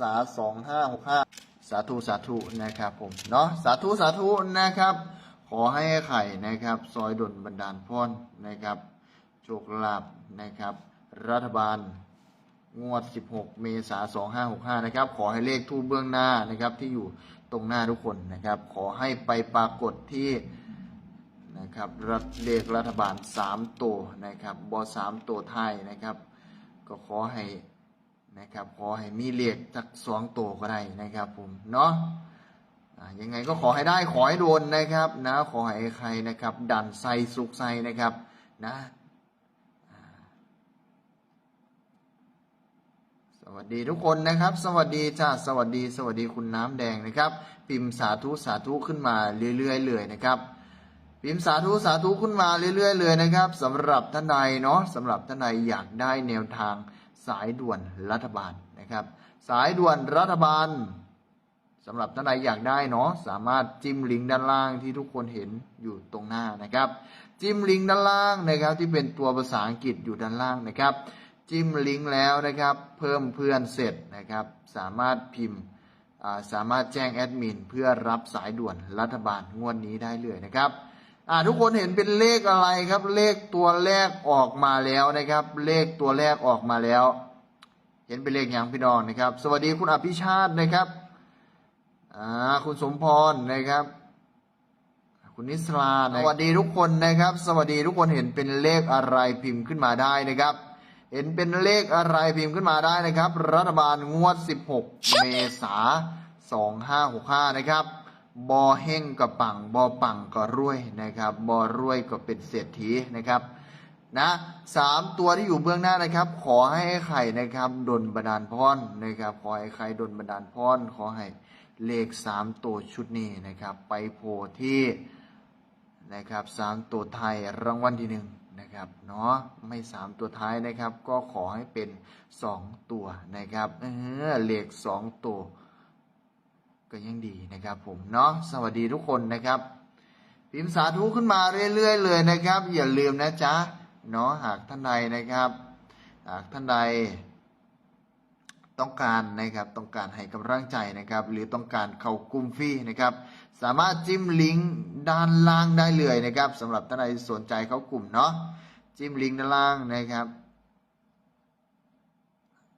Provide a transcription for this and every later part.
ษาสองห้าหกห้าสาธุสาธุนะครับผมเนาะสาธุสาธุนะครับ ขอให้ไข่นะครับ ซอยดลบันดาลพรนะครับโชคลาภนะครับ รัฐบาลงวด 16 เมษายน 2565 นะครับ ขอให้เลขทูบเบื้องหน้านะครับ ที่อยู่ตรงหน้าทุกคนนะครับ ขอให้ไปปรากฏที่นะครับรัฐเลขรัฐบาล 3 ตัวนะครับบอ3ตัวไทยนะครับ ก็ขอให้ นะครับขอให้มีเลขสักสองตัวก็ได้นะครับผมเนาะยังไงก็ขอให้ได้ขอให้โดนนะครับนะขอให้ใครนะครับดันใส่สุกใส่นะครับนะสวัสดีทุกคนนะครับ สวัสดีจ้าสวัสดี สวัสดีคุณน้ำแดงนะครับ พิมพ์สาธุสาธุขึ้นมาเรื่อยๆเลยนะครับพิมพ์สาธุสาธุขึ้นมาเรื่อยๆเลยนะครับสำหรับท่านใดเนาะสำหรับท่านใดอยากได้แนวทาง สายด่วนรัฐบาลนะครับ สายด่วนรัฐบาลสำหรับท่านใดอยากได้เนาะสามารถจิ้มลิงก์ด้านล่างที่ทุกคนเห็นอยู่ตรงหน้านะครับ จิ้มลิงก์ด้านล่างนะครับที่เป็นตัวภาษาอังกฤษอยู่ด้านล่างนะครับ จิ้มลิงก์แล้วนะครับ เพิ่มเพื่อนเสร็จนะครับ สามารถพิมพ์สามารถแจ้งแอดมินเพื่อรับสายด่วนรัฐบาลงวดนี้ได้เลยนะครับ อ่าทุกคนเห็นเป็นเลขอะไรครับ เลขตัวแรกออกมาแล้วนะครับ เลขตัวแรกออกมาแล้ว เห็นเป็นเลขอย่างพี่น้องนะครับ สวัสดีคุณอภิชาตินะครับอ่าคุณสมพรนะครับ คุณนิสลาสวัสดีทุกคนนะครับ สวัสดีทุกคนเห็นเป็นเลขอะไรพิมพ์ขึ้นมาได้นะครับ เห็นเป็นเลขอะไรพิมพ์ขึ้นมาได้นะครับ รัฐบาลงวด 16 เมษา2565 นะครับ บอเฮงกับปังบอปังก็รวยนะครับบอรวยก็เป็นเศรษฐีนะครับนะสามตัวที่อยู่เบื้องหน้านะครับ ขอให้ไอ้ไข่นะครับดลบันดาลพรนะครับ ขอให้ไข่ดลบันดาลพรขอให้เลขสามตัวชุดนี้นะครับ ไปโผล่ที่นะครับสามตัวไทยรางวัลที่หนึ่งนะครับเนาะไม่สามตัวท้ายนะครับ ก็ขอให้เป็นสองตัวนะครับเออเลขสองตัว ก็ยังดีนะครับผมเนาะสวัสดีทุกคนนะครับ พิมพ์สาธุขึ้นมาเรื่อยๆเลยนะครับ อย่าลืมนะจ๊ะเนาะหากท่านใดนะครับ หากท่านใดต้องการนะครับต้องการให้กำลังใจนะครับ หรือต้องการเข้ากลุ่มฟรีนะครับ สามารถจิ้มลิงก์ด้านล่างได้เลยนะครับสำหรับท่านใดสนใจเข้ากลุ่มเนาะจิ้มลิงก์ด้านล่างนะครับ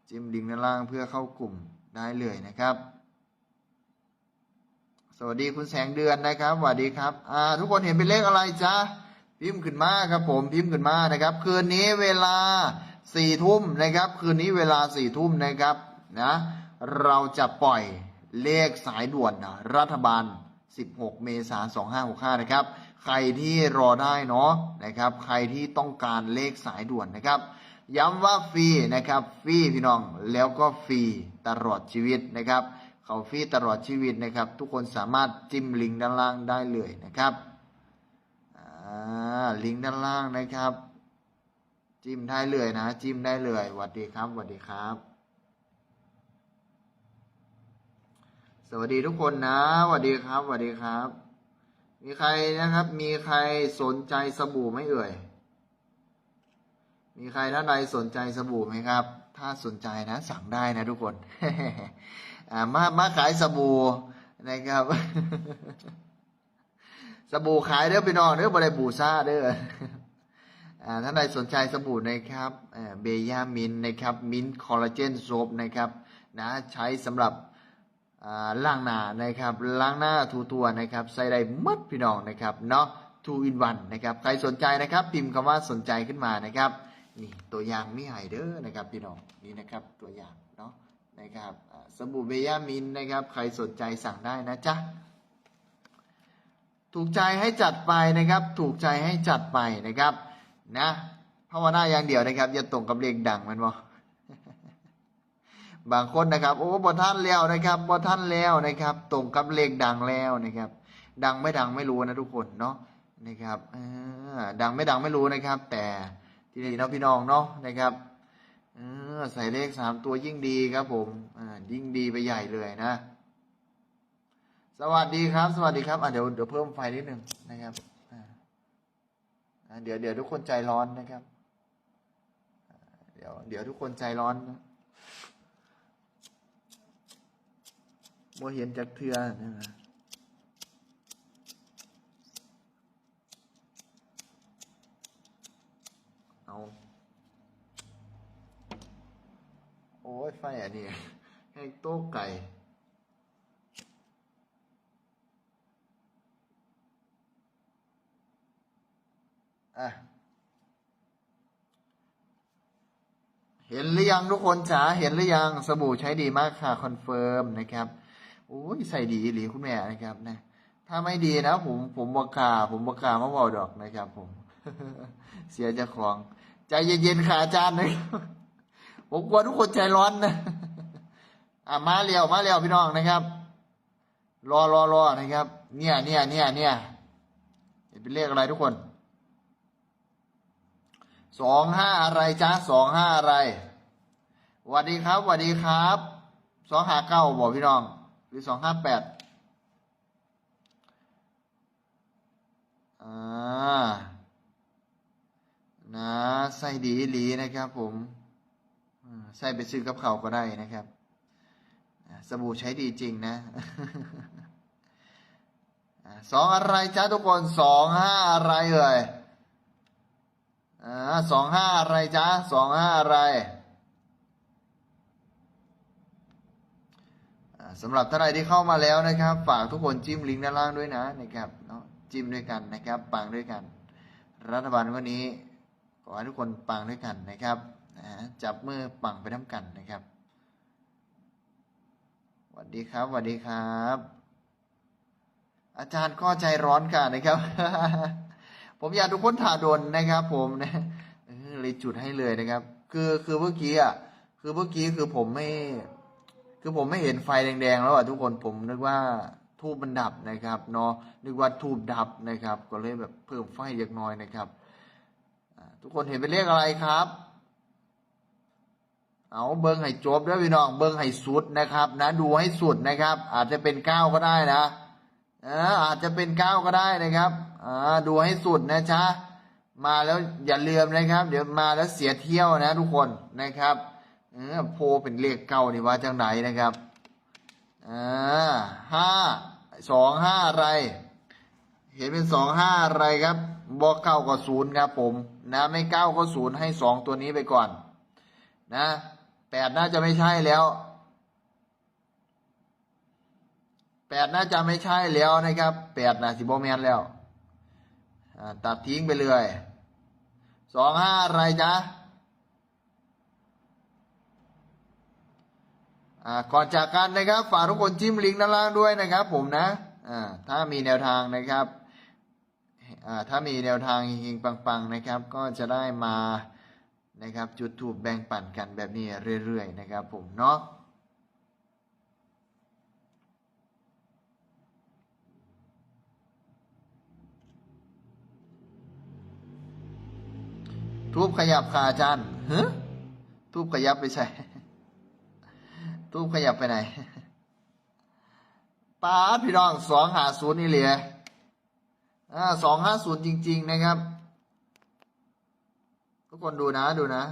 จิ้มลิงก์ด้านล่างเพื่อเข้ากลุ่มได้เลยนะครับ สวัสดีคุณแสงเดือนนะครับสวัสดีครับอ่าทุกคนเห็นเป็นเลขอะไรจ๊ะพิมพ์ขึ้นมาครับผมพิมพ์ขึ้นมานะครับ คืนนี้เวลาสี่ทุ่มนะครับ คืนนี้เวลาสี่ทุ่มนะครับนะเราจะปล่อยเลขสายด่วนนะรัฐบาล 16 เมษายน 2565 นะครับ ใครที่รอได้เนาะนะครับ ใครที่ต้องการเลขสายด่วนนะครับ ย้ำว่าฟรีนะครับ ฟรีพี่น้อง แล้วก็ฟรีตลอดชีวิตนะครับ เขาฟรีตลอดชีวิตนะครับ ทุกคนสามารถจิ้มลิงก์ด้านล่างได้เลยนะครับลิงก์ด้านล่างนะครับ จิ้มได้เลยนะ จิ้มได้เลยสวัสดีครับสวัสดีครับ สวัสดีทุกคนนะสวัสดีครับสวัสดีครับ มีใครนะครับ มีใครสนใจสบู่ไหมเอ่ยมีใครท่านใดสนใจสบู่ไหมครับ ถ้าสนใจนะ สั่งได้นะทุกคน มามาขายสบู่นะครับ สบู่ขายเด้อพี่น้องเด้อบริบูซ่าเด้ออ่าท่านใดสนใจสบู่นะครับเบย่ามินนะครับ มินคอลลาเจนโซบนะครับนะใช้สำหรับล้างหน้านะครับล้างหน้าทูตัวนะครับ ใส่ได้มัดพี่น้องนะครับเนาะ two in one นะครับ ใครสนใจนะครับ พิมพ์คำว่าสนใจขึ้นมานะครับ นี่ตัวอย่างมีไฮเดอร์นะครับพี่น้องนี่นะครับตัวอย่างเนาะ นะครับสบู่เบย่ามินนะครับ ใครสนใจสั่งได้นะจ๊ะ ถูกใจให้จัดไปนะครับ ถูกใจให้จัดไปนะครับ นะภาวนาอย่างเดียวนะครับ อย่าตรงกับเลขดังมันบอบางคนนะครับ โอ้บอท่านแล้วนะครับบอท่านแล้วนะครับ ตรงกับเลขดังแล้วนะครับ ดังไม่ดังไม่รู้นะทุกคนเนาะนะครับเออดังไม่ดังไม่รู้นะครับ แต่ทีนี่เนาะพี่น้องเนาะนะครับ ออใส่เลขสามตัวยิ่งดีครับผมอยิ่งดีไปใหญ่เลยนะ สวัสดีครับ สวัสดีครับอะเดี๋ยวเดี๋ยวเพิ่มไฟนิดหนึ่งนะครับเดี๋ยวเดี๋ยวทุกคนใจร้อนนะครับ เดี๋ยวเดี๋ยวทุกคนใจร้อนนะบ่เห็นจากเทือนนะเอา โอ้ ยไฟอันนี้ให้โต๊ะไก่อะเห็นหรือยังทุกคนจ๋าเห็นหรือยังสบู่ใช้ดีมากค่ะคอนเฟิร์มนะครับโอ้ยใส่ดีหรือคุณแม่นะครับนะถ้าไม่ดีนะ ผมผมบกล้าผมบกล้ามาบอกดอกนะครับ ผม เสียจ้าของ ใจเย็นๆค่ะอาจารย์นะครับ ผมกลัวทุกคนใจร้อนนะอะมาเร็วมาเร็วพี่น้องนะครับ รอรอรอนะครับ เนี่ยเนี่ยเนี่ยเนี่ยเห็นเป็นเลขอะไรทุกคนสองห้าอะไรจ๊ะสองห้าอะไรวัสดีครับสวัสดีครับสองห้าเก้าบอกพี่น้อง หรือสองห้าแปดอ่านะใส่ดีอีหลีนะครับผม ใส่ไปซื้อกับเขาก็ได้นะครับ สบู่ใช้ดีจริงนะสองอะไรจ๊ะทุกคนสองห้าอะไรเอ่ยอ่าสองห้าอะไรจ๊ะสองห้าอะไรสำหรับท่านใดที่เข้ามาแล้วนะครับ ฝากทุกคนจิ้มลิงก์ด้านล่างด้วยนะนะครับเนาะจิ้มด้วยกันนะครับปังด้วยกัน รัฐบาลวันนี้ขอให้ทุกคนปังด้วยกันนะครับ นะจับมือปังไปน้ำกันนะครับสวัสดีครับสวัสดีครับ อาจารย์ก็ใจร้อนค่ะนะครับ ผมอยากทุกคนถ่าดนนะครับ ผมนะเลยจุดให้เลยนะครับ คือคือเมื่อกี้อะคือเมื่อกี้คือผมไม่ คือผมไม่เห็นไฟแดงๆแล้วอะทุกคนผมนึกว่าทูบมันดับนะครับเนาะนึกว่าทูบดับนะครับ ก็เลยแบบเพิ่มไฟเล็กน้อยนะครับทุกคนเห็นเป็นเลขอะไรครับ เอาเบิ้งให้จบด้วยพี่น้องเบิ้งให้สุดนะครับ นะดูให้สุดนะครับ อาจจะเป็นเก้าก็ได้นะเอออาจจะเป็นเก้าก็ได้นะครับอ่าดูให้สุดนะจ๊ะมาแล้วอย่าลืมนะครับ เดี๋ยวมาแล้วเสียเที่ยวนะ ทุกคนนะครับเออโพเป็นเลขเก้านี่ว่าจังไหนนะครับอ่าห้าสองห้าอะไร เห็นเป็นสองห้าอะไรครับบอกเก้าก็ศูนย์ครับผม นะ ไม่เก้าก็ศูนย์ให้สองตัวนี้ไปก่อน นะ ดน่าจะไม่ใช่แล้วแปดน่าจะไม่ใช่แล้วนะครับแปดนะสิบโมเมนแล้วตัดทิ้งไปเลยสองห้าอะไรจ๊ะอ่าก่อนจากกันนะครับฝากทุกคนจิ้มลิงก์ด้านล่างด้วยนะครับ ผมนะอ่าถ้ามีแนวทางนะครับอ่าถ้ามีแนวทางหิงๆปังๆนะครับ ก็จะได้มา นะครับจุดถูกแบ่งปันกันแบบนี้เรื่อยๆนะครับผมเนาะทูบขยับค่ะอาจารย์ฮะทูบขยับไปใช่ทูบขยับไปไหนป้าพี่น้องสองหาศูนย์นี่เลยอ่าสองห้าศูนย์จริง ๆ นะครับ ทุกคนดูนะดูนะ